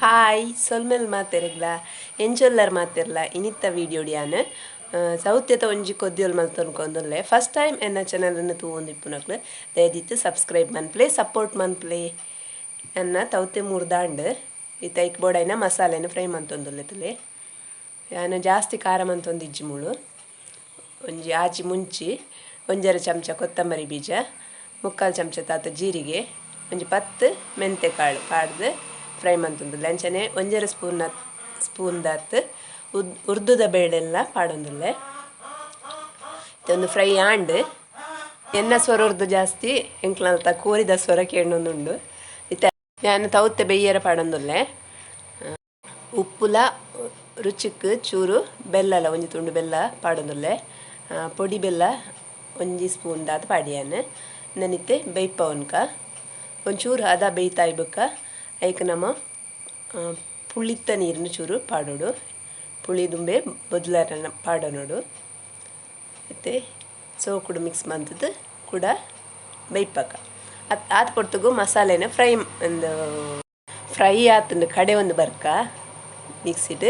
Hi, ಸೊಲ್ಮೆಲ್ ಮಾತೆರಗ್ಲ ಎಂಜೊಲ್ಲರ್ ಮಾತೆರ್ಲ ಇನಿತ್ತ ವೀಡಿಯೋಡಿಯಾನ್. ಸೌತ್ಯತ ಒಂಜಿ ಕೊದ್ದಿಯೋಲ್ ಮಲ್ತೊನ್ಕೊಂದುಲ್ಲೆ first time ಎನ್ನ ಚಾನಲನ್ನು ತೂವೊಂದಿಪ್ಪುನಕ್ಲು ದಯದಿತ್ತು ಸಬ್ಸ್ಕ್ರೈಬ್ ಮನ್ಪ್ಲೆ ಸಪೋರ್ಟ್ ಮನ್ಪ್ಲೆ ಎನ್ನ ತೌತೆ ಮುರ್ದಾಂಡ್. ಈ ತೈಕ್ ಬೋಡೈನ ಮಸಾಲೆನ ಫ್ರೈ ಮಂತೊಂದುಲ್ಲೆತಲೆ ಯಾನು ಜಾಸ್ತಿ ಖಾರ ಮಂತೊಂದಿಜ್ಜಿ ಮುಳು. ಒಂಜಿ ಆಚಿ ಮುಂಚಿ ಒಂಜರ ಚಮಚ ಕೊತ್ತಂಬರಿ ಬೀಜ, ಮುಕ್ಕಾಲು ಚಮಚ ತಾತ ಜೀರಿಗೆ, ಒಂಜಿ ಪತ್ತು ಮೆಂತೆ ಕಾಳು ಪಾಡ್ದು. ಫ್ರೈ ಮಂತುಂದುಲ್ಲೆ ಅಂಚನೆ ಒಂಜರ ಸ್ಪೂನ್ ಸ್ಪೂನ್ ದಾತ್ ಉದ್, ಉರ್ದುದ ಬೇಳೆಲ್ಲ ಪಾಡೊಂದುಲ್ಲೆ. ಒಂದು ಫ್ರೈ ಆಂಡ್ ಎನ್ನ ಸ್ವರ ಉರ್ದು ಜಾಸ್ತಿ, ಎಂಕ್ಲಲ್ತ ಕೋರಿದ ಸ್ವರ ಕೇಳೊಂದುಂಡು ಇತ್ತ ನಾನು ತೌತೆ ಬೆಯ್ಯರ ಪಾಡೊಂದುಲ್ಲೆ. ಉಪ್ಪುಲ, ರುಚಿಕ್ ಚೂರು, ಬೆಲ್ಲಲ, ಒಂಜಿ ತುಂಡು ಬೆಲ್ಲ ಪಾಡೊಂದುಲ್ಲೆ. ಪೊಡಿ ಬೆಲ್ಲ ಒಂಜಿ ಸ್ಪೂನ್ ದಾದ್ ನನಿತ್ತೆ ನನಿತೆ ಒನ್ಕ ಒಂಚೂರು ಅದ ಬೇಯ್ತಾ ಇಬ್ಬಕ್ಕ ಐಕ್ ನಮ್ಮ ಪುಳಿತ ನೀರಿನ ಚೂರು ಪಾಡೋಡು. ಪುಳಿ ದುಂಬೆ ಬೊದ್ಲರ ಪಾಡೋನೋಡು. ಮತ್ತು ಸೋಕುಡು ಮಿಕ್ಸ್ ಮಾಡಿದ್ದು ಕೂಡ ಬೈಪಕ್ಕ ಅದು ಆತ್ ಕೊಡ್ತಗು ಮಸಾಲೆನ ಫ್ರೈ ಒಂದು ಫ್ರೈ ಆತಂದು ಕಡೆ ಒಂದು ಬರ್ಕ ಮಿಕ್ಸಿಡ್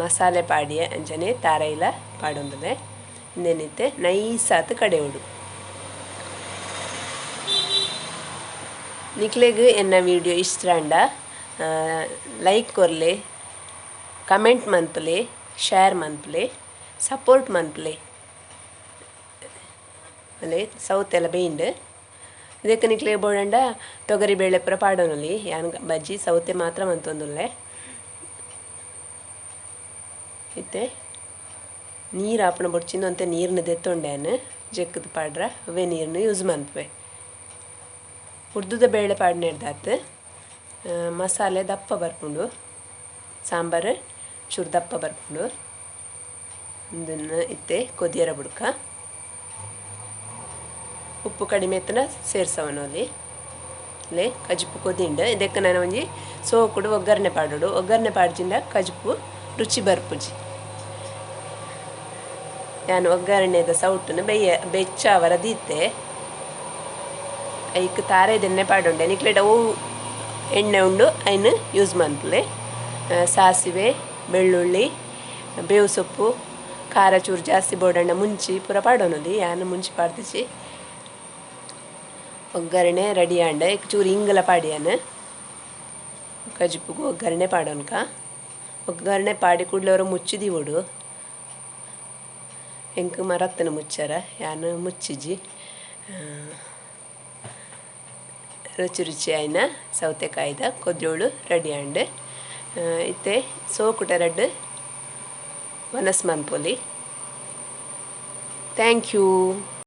ಮಸಾಲೆ ಪಾಡಿ ಅಂಜನೆ ತಾರೈಲ ಪಾಡೊಂದುಲೆ ಇಂದೆನಿತ್ತೆ ನೈಸ್ ಆತು ಕಡೆ ಉಡು ಎನ್ನ ವಿಡಿಯೋ ಇಷ್ಟ ಅಂಡ ಲೈಕ್ ಕೊರ್ಲೆ ಕಮೆಂಟ್ ಮನ್ಪಲೆ ಶೇರ್ ಮನ್ಪಲೆ ಸಪೋರ್ಟ್ ಮನ್ಪಲೆ ಅಲೆ ಸೌತ್ ಎಲ್ಲ ಬೇಯ್ಂಡು ಇದಕ್ಕೆ ನಿಕ್ಲೆ ಬೋಡಂಡ ತೊಗರಿ ಬೇಳೆ ಪುರ ಪಾಡೋನಲ್ಲಿ. ಯಾನ್ ಬಜ್ಜಿ ಸೌತೆ ಮಾತ್ರ ಮಂತೊಂದುಲ್ಲೆ. ಇತ್ತೆ? ನೀರು ಆಪಣ ಬೊಡ್ಚಿಂದು ಅಂತ ನೀರನ್ನ ದೆತ್ತೊಂಡ್ಯಾನ್ ಜಕ್ಕದ ಪಾಡ್ರ, ಅವೇ ನೀರನ್ನ ಯೂಸ್ ಮನ್ಪೆ ಉರ್ದುದ ಬೇಳೆ ಪಾಡ್ನ ಹಿಡ್ದಾತು ಮಸಾಲೆ ದಪ್ಪ ಬರ್ಕೊಂಡು ಸಾಂಬಾರು ಚೂರು ದಪ್ಪ ಬರ್ಕೊಂಡು ಇದನ್ನು ಇತ್ತೆ ಕೊದಿಯರ ಬುಡ್ಕ. ಉಪ್ಪು ಕಡಿಮೆ ಎತ್ತನ ಸೇರ್ಸವನು ಅಲ್ಲಿ. ಅಲ್ಲೇ ಕಜುಪು ಕೊದಿಂಡು. ಇದಕ್ಕೆ ನಾನು ಒಂಜಿ ಸೋಕುಡು ಒಗ್ಗರಣೆ ಪಾಡೋಡು. ಒಗ್ಗರಣೆ ಪಾಡ್ಜಿಂದ ಕಜುಪು ರುಚಿ ಬರ್ಪುಜಿ. ನಾನು ಒಗ್ಗರಣೆದ ಸೌಟನ್ನು ಬೇಯ, ಬೆಚ್ಚ ದೀತೆ ಐಕ್ ತಾರೆದೆಣ್ಣೆ ಪಾಡುಂಡೆ ನಿಕ್ಲೆಡ ಅವು ಎಣ್ಣೆ ಉಂಡು ಅಯ್ನ ಯೂಸ್ ಮನ್ಪುಲೆ ಸಾಸಿವೆ ಬೆಳ್ಳುಳ್ಳಿ ಬೇವು ಸೊಪ್ಪು ಖಾರ ಚೂರು ಜಾಸ್ತಿ ಬೋಡಣ್ಣ ಮುಂಚಿ ಪೂರ ಪಾಡೋನದಿ ಯಾನು ಮುಂಚಿ ಪಾಡ್ದಿಸಿ ಒಗ್ಗರಣೆ ರೆಡಿ ಆಂಡ ಚೂರು ಇಂಗಲ ಪಾಡ್ಯಾನ ಕಜುಪುಗು ಒಗ್ಗರಣೆ ಪಾಡೋನ್ಕ ಒಗ್ಗರಣೆ ಪಾಡಿ ಕೂಡಲವರು ಮುಚ್ಚಿದಿ ಮುಚ್ಚಿದಿವೋಡು ಎಂಕ್ ಮರತ್ತನ ಮುಚ್ಚಾರ ಯಾನು ಮುಚ್ಚಿಜಿ ರುಚಿ ರುಚಿಯಾಯಿನ ಸೌತೆಕಾಯಿದ ಕೊದ್ಯೋಳು ರೆಡಿ ಆಂಡ್ ಇತ್ತೆ ಸೋಕುಟ ರಡ್ಡು ವನಸ್ ಮನ್ಪೊಲಿ ಥ್ಯಾಂಕ್ ಯು.